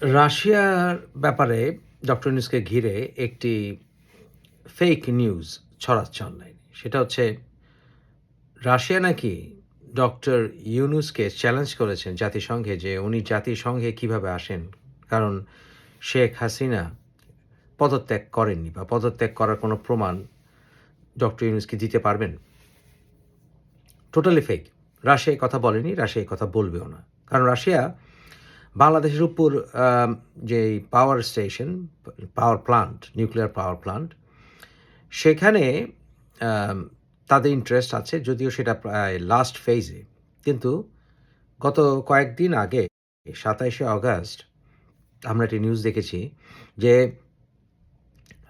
রাশিয়ার ব্যাপারে ডক্টর ইউনুসকে ঘিরে একটি ফেক নিউজ ছড়াচ্ছে অনলাইনে সেটা হচ্ছে, রাশিয়া নাকি ডক্টর ইউনুসকে চ্যালেঞ্জ করেছেন জাতিসংঘে যে উনি জাতিসংঘে কীভাবে আসেন? কারণ শেখ হাসিনা পদত্যাগ করেননি বা পদত্যাগ করার কোনো প্রমাণ ডক্টর ইউনুসকে দিতে পারবেন? টোটালি ফেক রাশিয়া কথা বলেনি, রাশিয়া কথা বলবেও না। কারণ রাশিয়া বাংলাদেশের উপর যে power station power plant nuclear power plant সেখানে তাদের ইন্টারেস্ট আছে, যদিও সেটা প্রায় লাস্ট ফেজে কিন্তু গত কয়েকদিন আগে, সাতাইশে অগাস্ট আমরা একটি নিউজ দেখেছি যে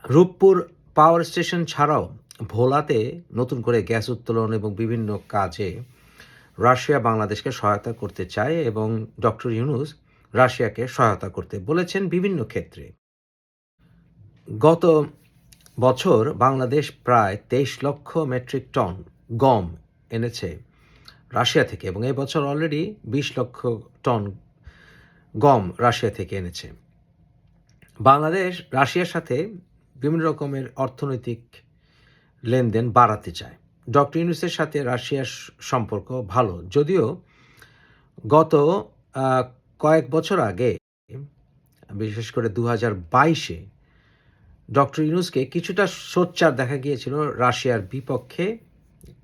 রূপপুর পাওয়ার স্টেশন ছাড়াও ভোলাতে নতুন করে গ্যাস উত্তোলন এবং বিভিন্ন কাজে রাশিয়া বাংলাদেশকে সহায়তা করতে চায় এবং ডক্টর ইউনুস রাশিয়াকে সহায়তা করতে বলেছেন বিভিন্ন ক্ষেত্রে। গত বছর বাংলাদেশ প্রায় তেইশ লক্ষ মেট্রিক টন গম এনেছে রাশিয়া থেকে এবং এই বছর অলরেডি বিশ লক্ষ টন গম রাশিয়া থেকে এনেছে। বাংলাদেশ রাশিয়ার সাথে বিভিন্ন রকমের অর্থনৈতিক লেনদেন বাড়াতে চায়। ডক্টর ইউনুসের সাথে রাশিয়ার সম্পর্ক ভালো, যদিও গত কয়েক বছর আগে, বিশেষ করে দু হাজার বাইশে, ডক্টর ইউনুসকে কিছুটা সোচ্চার দেখা গিয়েছিল রাশিয়ার বিপক্ষে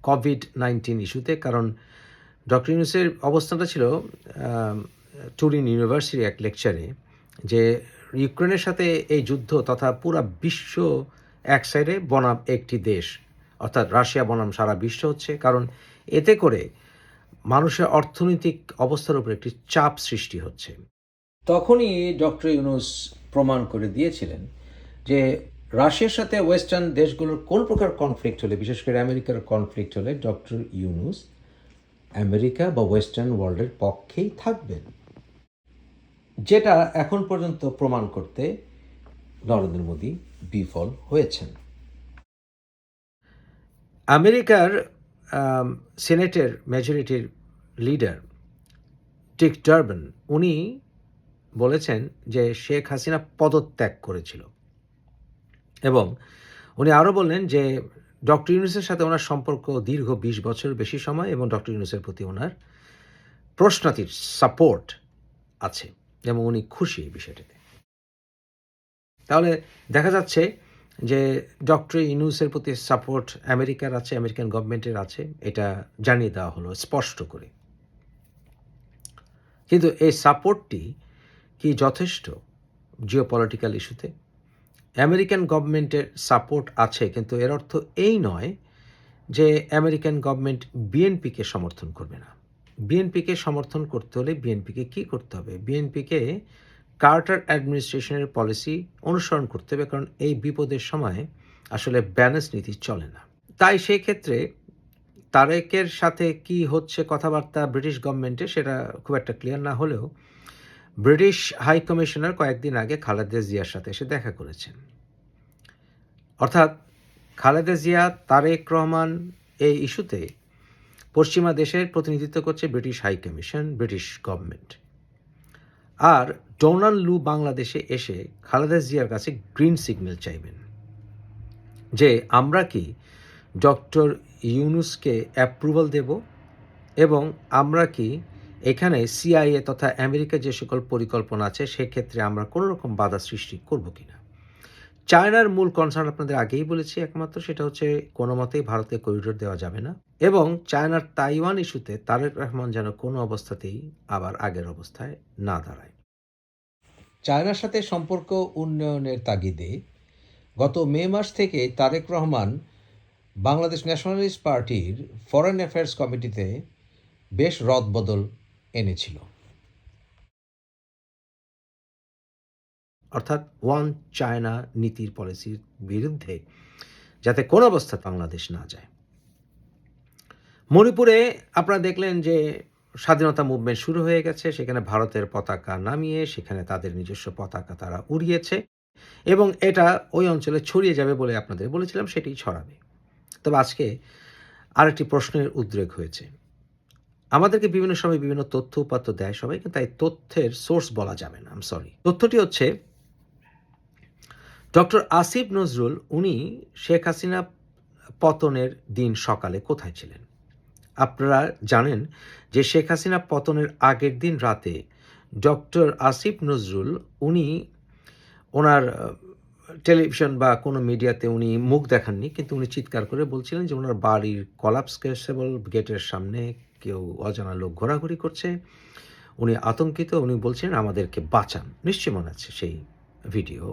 কোভিড নাইন্টিন ইস্যুতে। কারণ ডক্টর ইউনুসের অবস্থানটা ছিল টুরিন ইউনিভার্সিটি এক লেকচারে, যে ইউক্রেনের সাথে এই যুদ্ধ তথা পুরা বিশ্ব এক সাইডে বনাম একটি দেশ, অর্থাৎ রাশিয়া বনাম সারা বিশ্ব হচ্ছে। কারণ এতে করে মানুষের অর্থনৈতিক অবস্থার উপর একটি চাপ সৃষ্টি হচ্ছে। তখনই ডক্টর ইউনুস প্রমাণ করে দিয়েছিলেন যে রাশিয়ার সাথে ওয়েস্টার্ন দেশগুলোর কোন প্রকার কনফ্লিক্ট হলে বিশেষ করে আমেরিকার কনফ্লিক্ট হলে ডক্টর ইউনুস আমেরিকা বা ওয়েস্টার্ন ওয়ার্ল্ডের পক্ষেই থাকবেন। যেটা এখন পর্যন্ত প্রমাণ করতে নরেন্দ্র মোদী বিফল হয়েছেন। আমেরিকার আম, সিনেটের মেজরিটির লিডার টিক ডারবান উনি বলেছেন যে শেখ হাসিনা পদত্যাগ করেছিল। এবং উনি আরও বললেন যে ডক্টর ইউনুসের সাথে ওনার সম্পর্ক দীর্ঘ বিশ বছর বেশি সময় এবং ডক্টর ইউনুসের প্রতি ওনার প্রশ্নাতীত সাপোর্ট আছে। এবং উনি খুশি এই বিষয়টিতে। তাহলে দেখা যাচ্ছে যে ডক্টর ইউনুসের প্রতি সাপোর্ট আমেরিকার আছে, আমেরিকান গভর্নমেন্টের আছে, এটা জানিয়ে দেওয়া হলো, স্পষ্ট করে। কিন্তু এই সাপোর্টটি কি যথেষ্ট জিও পলিটিক্যাল ইস্যুতে? আমেরিকান গভর্নমেন্টের সাপোর্ট আছে, কিন্তু এর অর্থ এই নয় যে আমেরিকান গভর্নমেন্ট বিএনপিকে সমর্থন করবে না। বিএনপিকে সমর্থন করতে হলে বিএনপিকে কি করতে হবে? বিএনপিকে কার্টার অ্যাডমিনিস্ট্রেশনের পলিসি অনুসরণ করতে হবে, কারণ এই বিপদের সময় আসলে ব্যালেন্স নীতি চলে না। তাই সেই ক্ষেত্রে তারেকের সাথে কি হচ্ছে কথাবার্তা ব্রিটিশ গভর্নমেন্টে সেটা খুব একটা ক্লিয়ার না হলেও ব্রিটিশ হাই কমিশনার কয়েকদিন আগে খালেদা জিয়ার সাথে এসে দেখা করেছেন। অর্থাৎ খালেদা জিয়া, তারেক রহমান এই ইস্যুতে পশ্চিমা দেশের প্রতিনিধিত্ব করছে British high commission, British government. আর ডোনাল লু বাংলাদেশে এসে খালেদা জিয়ার কাছে গ্রিন সিগন্যাল চাইবেন। যে আমরা কি ডক্টর ইউনুসকে অ্যাপ্রুভাল দেব এবং আমরা কি এখানে সিআইএ তথা আমেরিকা যে সকল পরিকল্পনা আছে, সেক্ষেত্রে আমরা কোনো রকম বাধা সৃষ্টি করব কিনা? চায়নার মূল কনসার্ন আপনাদের আগেই বলেছি একমাত্র, সেটা হচ্ছে কোনো মতেই ভারতে করিডোর দেওয়া যাবে না এবং চায়নার তাইওয়ান ইস্যুতে তারেক রহমান যেন কোনো অবস্থাতেই আবার আগের অবস্থায় না দাঁড়ায়। চায়নার সাথে সম্পর্ক উন্নয়নের তাগিদে গত মে মাস থেকে তারেক রহমান বাংলাদেশ ন্যাশনালিস্ট পার্টির ফরেন অ্যাফেয়ার্স কমিটিতে বেশ রদবদল এনেছিল। অর্থাৎ ওয়ান চায়না নীতির পলিসির বিরুদ্ধে যাতে কোনো অবস্থা বাংলাদেশ না যায়। মণিপুরে আপনারা দেখলেন যে স্বাধীনতা মুভমেন্ট শুরু হয়ে গেছে, সেখানে ভারতের পতাকা নামিয়ে সেখানে তাদের নিজস্ব পতাকা তারা উড়িয়েছে এবং এটা ওই অঞ্চলে ছড়িয়ে যাবে বলে আপনাদের বলেছিলাম সেটি ছড়াবে। তবে আজকে আরেকটি প্রশ্নের উদ্রেক হয়েছে। আমাদেরকে বিভিন্ন সময় বিভিন্ন তথ্য উপাত্ত দেয় সবাই কিন্তু এই তথ্যের সোর্স বলা যাবে না আম সরি তথ্যটি হচ্ছে ডক্টর আসিফ নজরুল, উনি শেখ হাসিনা পতনের দিন সকালে কোথায় ছিলেন? আপনারা জানেন যে শেখ হাসিনা পতনের আগের দিন রাতে ডক্টর আসিফ নজরুল, উনি ওনার টেলিভিশন বা কোনো মিডিয়াতে উনি মুখ দেখাননি, কিন্তু উনি চিৎকার করে বলছিলেন যে ওনার বাড়ির কলাপস কেসেবল গেটের সামনে কেউ অজানা লোক ঘোরাঘুরি করছে। উনি আতঙ্কিত, উনি বলছিলেন, আমাদেরকে বাঁচান। নিশ্চয়ই মনে আছে সেই ভিডিও।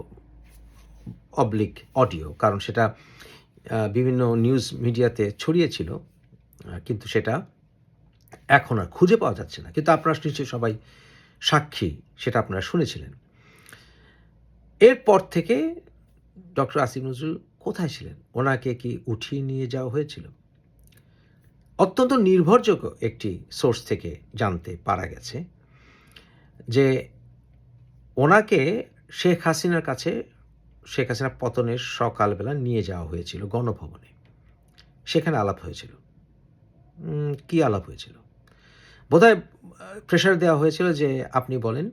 অবলিক অডিও কারণ সেটা বিভিন্ন নিউজ মিডিয়াতে ছড়িয়েছিল কিন্তু সেটা এখন আর খুঁজে পাওয়া যাচ্ছে না। কিন্তু আপনারা নিশ্চয়ই সবাই সাক্ষী, সেটা আপনারা শুনেছিলেন। এরপর থেকে ডক্টর আসিফ নজরুল কোথায় ছিলেন? ওনাকে কি উঠিয়ে নিয়ে যাওয়া হয়েছিল? অত্যন্ত নির্ভরযোগ্য একটি সোর্স থেকে জানতে পারা গেছে যে ওনাকে শেখ হাসিনার কাছে শেখ হাসিনা পতনের সকালবেলা নিয়ে যাওয়া হয়েছিল গণভবনে। সেখানে আলাপ হয়েছিল। কি আলাপ হয়েছিল? বোধহয় প্রেশার দেওয়া হয়েছিল যে আপনি বলেন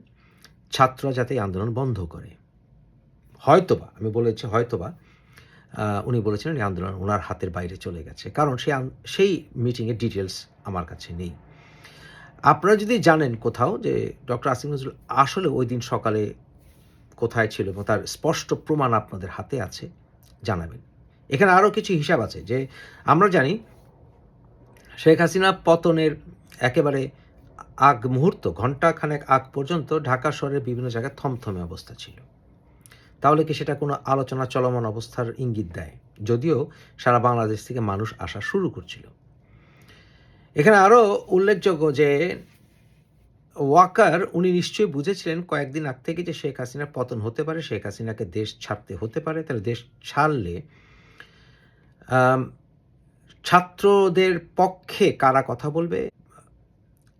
ছাত্ররা যাতে আন্দোলন বন্ধ করে। হয়তোবা, আমি বলেছি হয়তোবা উনি বলেছিলেন এই আন্দোলন ওনার হাতের বাইরে চলে গেছে। কারণ সেই সেই মিটিংয়ের ডিটেলস আমার কাছে নেই। আপনারা যদি জানেন কোথাও যে ডক্টর আসিম নজরুল আসলে ওই দিন সকালে কোথায় ছিল এবং তার স্পষ্ট প্রমাণ আপনাদের হাতে আছে, জানাবেন। এখানে আরও কিছু হিসাব আছে যে আমরা জানি শেখ হাসিনা পতনের একেবারে আগ মুহূর্ত ঘন্টাখানেক আগ পর্যন্ত ঢাকা শহরের বিভিন্ন জায়গায় থমথমে অবস্থা ছিল। তাহলে কি সেটা কোনো আলোচনা চলমান অবস্থার ইঙ্গিত দেয়? যদিও সারা বাংলাদেশ থেকে মানুষ আসা শুরু করছিল। এখানে আরও উল্লেখযোগ্য যে ওয়াকার, উনি নিশ্চয়ই বুঝেছিলেন কয়েকদিন আগ থেকে যে শেখ হাসিনার পতন হতে পারে, শেখ হাসিনাকে দেশ ছাড়তে হতে পারে, তাহলে দেশ ছাড়লে ছাত্রদের পক্ষে কারা কথা বলবে?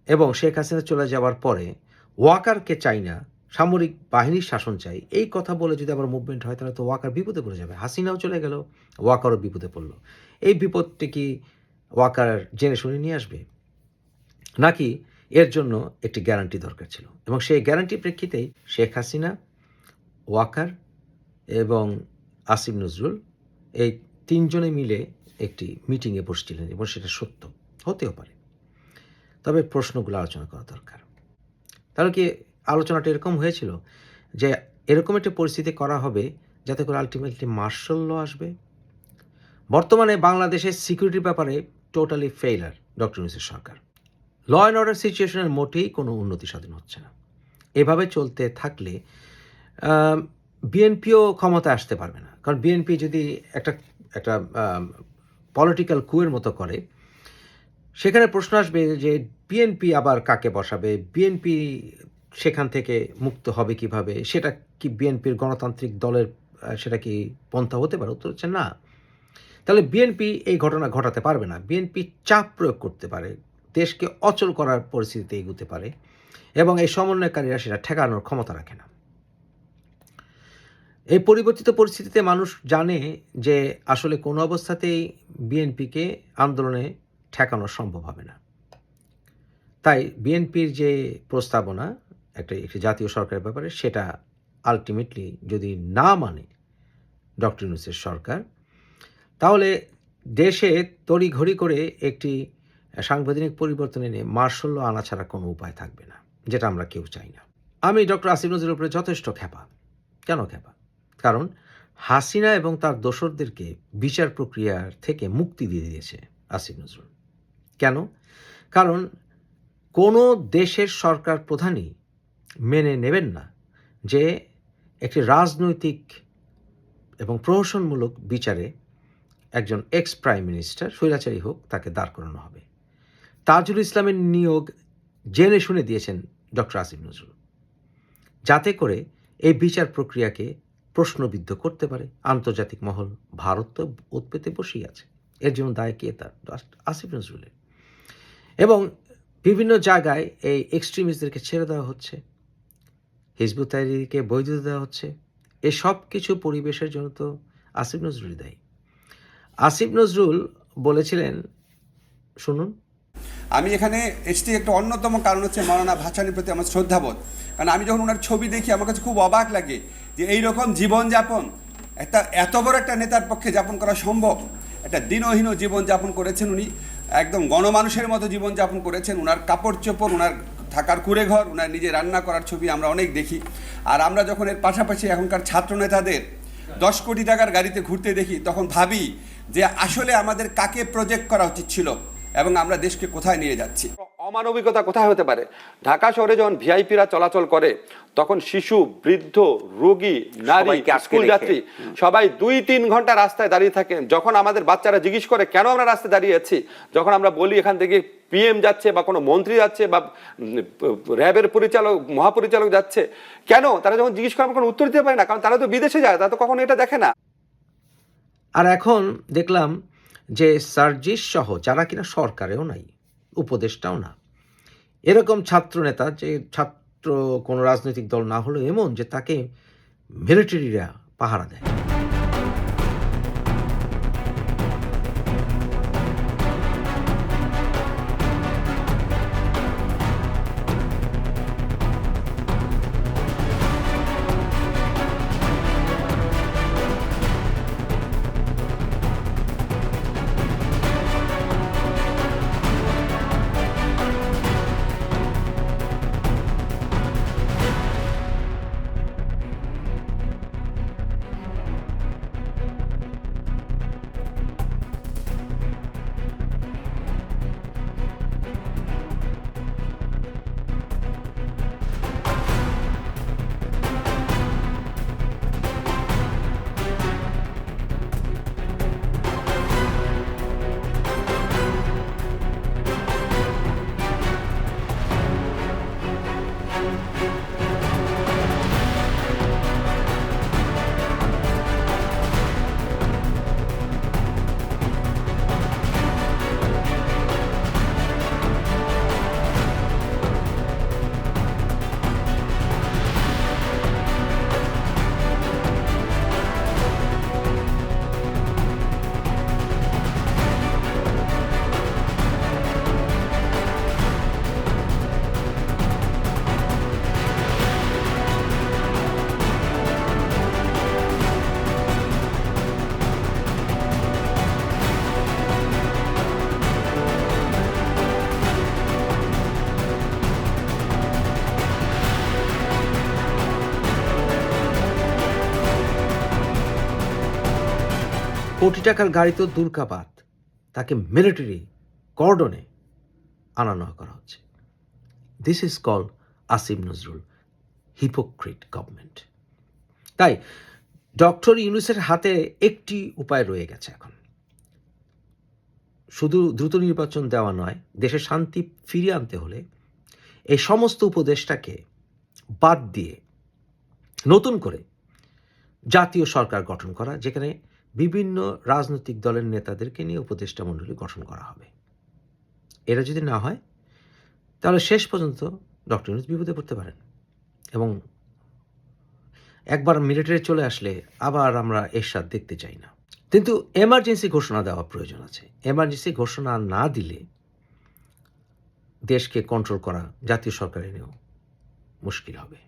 এবং শেখ হাসিনা চলে যাওয়ার পরে ওয়াকারকে চাই না, সামরিক বাহিনীর শাসন চাই, এই কথা বলে যদি আবার মুভমেন্ট হয়, তাহলে তো ওয়াকার বিপদে পড়ে যাবে। হাসিনাও চলে গেল, ওয়াকারও বিপদে পড়ল। এই বিপদটি কি ওয়াকার জেনে শুনে নিয়ে আসবে? নাকি এর জন্য একটি গ্যারান্টি দরকার ছিল। এবং সেই গ্যারান্টির প্রেক্ষিতেই শেখ হাসিনা, ওয়াকার এবং আসিফ নজরুল এই তিনজনে মিলে একটি মিটিংয়ে বসছিলেন এবং সেটা সত্য হতেও পারে। তবে প্রশ্নগুলো আলোচনা করা দরকার। তাহলে কি আলোচনাটা এরকম হয়েছিল যে এরকম একটি পরিস্থিতি করা হবে যাতে করে আলটিমেটলি মার্শাল ল আসবে? বর্তমানে বাংলাদেশের সিকিউরিটির ব্যাপারে টোটালি ফেইলার ডক্টর ইউনুসের সরকার। ল অ্যান্ড অর্ডার সিচুয়েশনের মোটেই কোনো উন্নতি সাধন হচ্ছে না। এভাবে চলতে থাকলে বিএনপিও ক্ষমতা আসতে পারবে না। কারণ বিএনপি যদি একটা একটা পলিটিক্যাল কুয়ের মতো করে, সেখানে প্রশ্ন আসবে যে বিএনপি আবার কাকে বসাবে? বিএনপি সেখান থেকে মুক্ত হবে কীভাবে? সেটা কি বিএনপির গণতান্ত্রিক দলের সেটা কি পন্থা হতে পারে? উত্তর হচ্ছে না। তাহলে বিএনপি এই ঘটনা ঘটাতে পারবে না। বিএনপি চাপ প্রয়োগ করতে পারে। দেশকে অচল করার পরিস্থিতিতে এগুতে পারে এবং এই সমন্বয়কারীরা সেটা ঠেকানোর ক্ষমতা রাখে না। এই পরিবর্তিত পরিস্থিতিতে মানুষ জানে যে আসলে কোনো অবস্থাতেই বিএনপিকে আন্দোলনে ঠেকানো সম্ভব হবে না। তাই বিএনপির যে প্রস্তাবনা, একটা একটি জাতীয় সরকারের ব্যাপারে, সেটা আলটিমেটলি যদি না মানে ডক্টর ইউনুসের সরকার, তাহলে দেশে তড়িঘড়ি করে একটি সাংবিধানিক পরিবর্তন এনে মার্শাল ল আনা ছাড়া কোনো উপায় থাকবে না, যেটা আমরা কেউ চাই না। আমি ডক্টর আসিফ নজরুলের উপরে যথেষ্ট খেপা কেন খেপা কারণ হাসিনা এবং তার দোসরদেরকে বিচার প্রক্রিয়ার থেকে মুক্তি দিয়ে দিয়েছে আসিফ নজরুল। কেন? কারণ কোনো দেশের সরকার প্রধানই মেনে নেবেন না যে একটি রাজনৈতিক এবং প্রহসনমূলক বিচারে একজন এক্স প্রাইম মিনিস্টার স্বৈরাচারী হোক, তাকে দাঁড় করানো হবে। তাজুল ইসলামের নিয়োগ জেনে শুনে দিয়েছেন ডক্টর আসিফ নজরুল। যাতে করে এই বিচার প্রক্রিয়াকে প্রশ্নবিদ্ধ করতে পারে। আন্তর্জাতিক মহল ভারত তো উৎপেতে বসেই আছে। এর জন্য দায় কে তার? আসিফ নজরুলের। এবং বিভিন্ন জায়গায় এই এক্সট্রিমিস্টদেরকে ছেড়ে দেওয়া হচ্ছে। হিজবুত তাহরিরকে বৈধতা দেওয়া হচ্ছে। এ সব কিছু পরিবেশের জন্য তো আসিফ নজরুলই দায়ী। আসিফ নজরুল বলেছিলেন, শুনুন আমি এখানে এসছি একটা অন্যতম কারণ হচ্ছে মৌলানা ভাসানির প্রতি আমার শ্রদ্ধাবোধ। কারণ আমি যখন ওনার ছবি দেখি, আমার কাছে খুব অবাক লাগে যে এই রকম জীবনযাপন, একটা এত বড় একটা নেতার পক্ষে যাপন করা সম্ভব? একটা দিনহীন জীবনযাপন করেছেন উনি, একদম গণমানুষের মতো জীবনযাপন করেছেন। ওনার কাপড় চোপড় ওনার থাকার কুড়ে ঘর ওনার নিজে রান্না করার ছবি আমরা অনেক দেখি। আর আমরা যখন এর পাশাপাশি এখনকার ছাত্র নেতাদের দশ কোটি টাকার গাড়িতে ঘুরতে দেখি, তখন ভাবি যে আসলে আমাদের কাকে প্রজেক্ট করা উচিত ছিল? এবং আমরা দেশকে কোথায় নিয়ে যাচ্ছি? অমানবিকতা কোথায় হতে পারে? ঢাকা শহরে যখন ভিআইপিরা চলাচল করে তখন শিশু বৃদ্ধ রোগী নারী স্কুল যাত্রী সবাই দুই তিন ঘণ্টা রাস্তায় দাঁড়িয়ে থাকেন যখন আমাদের বাচ্চারা জিজ্ঞেস করে কেন আমরা রাস্তায় দাঁড়িয়ে আছি? যখন আমরা বলি এখান থেকে পিএম যাচ্ছে বা কোনো মন্ত্রী যাচ্ছে বা র্যাবের পরিচালক মহাপরিচালক যাচ্ছে কেন? তারা যখন জিজ্ঞেস করে আমরা কোনো উত্তর দিতে পারে না কারণ তারা তো বিদেশে যায় তারা তো কখনো এটা দেখে না। আর এখন দেখলাম যে সার্জিস সহ যারা কিনা সরকারেও নাই, উপদেষ্টাও না। এরকম ছাত্র নেতা যে ছাত্র কোনো রাজনৈতিক দল না হলেও এমন যে তাকে মিলিটারিরা পাহারা দেয়। কোটি টাকার গাড়ি তো দুর্গাবাদ তাকে মিলিটারি কর্ডনে আনানো করা হচ্ছে। This is call Asim Nazrul hypocrite government তাই ডক্টর ইউনুসের হাতে একটি উপায় রয়ে গেছে এখন। শুধু দ্রুত নির্বাচন দেওয়া নয়, দেশে শান্তি ফিরিয়ে আনতে হলে এই সমস্ত উপদেশটাকে বাদ দিয়ে নতুন করে জাতীয় সরকার গঠন করা, যেখানে বিভিন্ন রাজনৈতিক দলের নেতাদেরকে নিয়ে উপদেষ্টা মণ্ডলী গঠন করা হবে। এরা যদি না হয়, তাহলে শেষ পর্যন্ত ডক্টর ইউনুস বিপদে পড়তে পারেন এবং একবার মিলিটারি চলে আসলে আবার আমরা এরশাদ দেখতে চাই না। কিন্তু এমার্জেন্সি ঘোষণা দেওয়া প্রয়োজন আছে। এমার্জেন্সি ঘোষণা না দিলে দেশকে কন্ট্রোল করা জাতীয় সরকার এনেও মুশকিল হবে।